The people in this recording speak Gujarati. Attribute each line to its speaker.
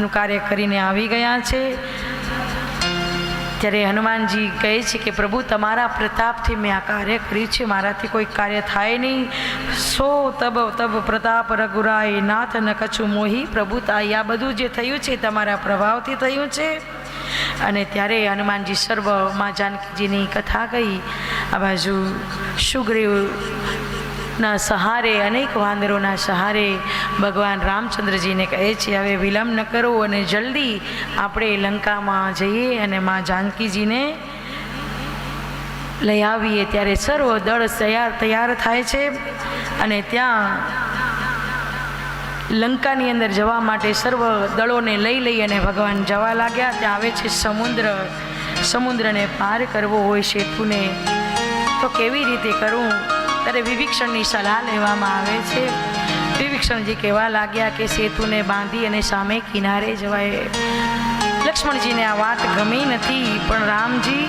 Speaker 1: નું કાર્ય કરીને આવી ગયા છે. ત્યારે હનુમાનજી કહે છે કે, પ્રભુ, તમારા પ્રતાપથી મેં આ કાર્ય કર્યું છે. મારાથી કોઈ કાર્ય થાય નહીં. સો તબ તબ પ્રતાપ રઘુરાય નાથ ન કછું મોહી. પ્રભુ, તાઈ આ બધું જે થયું છે તમારા પ્રભાવથી થયું છે. અને ત્યારે હનુમાનજી સર્વમાં જાનકીજીની કથા કહી. આ બાજુ સુગ્રીવ ના સહારે, અનેક વાંદરોના સહારે ભગવાન રામચંદ્રજીને કહે છે, હવે વિલંબ ન કરો અને જલ્દી આપણે લંકામાં જઈએ અને મા જાનકીજીને લઈ આવીએ. ત્યારે સર્વ દળ તૈયાર તૈયાર થાય છે અને ત્યાં લંકાની અંદર જવા માટે સર્વ દળોને લઈ લઈ અને ભગવાન જવા લાગ્યા. ત્યાં આવે છે સમુદ્ર, સમુદ્રને પાર કરવો હોય સેતુને તો કેવી રીતે કરવું ત્યારે વિભીક્ષણની સલાહ લેવામાં આવે છે. વિભીક્ષણજી કહેવા લાગ્યા કે સેતુને બાંધી અને સામે કિનારે જવાય. લક્ષ્મણજીને આ વાત ગમી નથી, પણ રામજી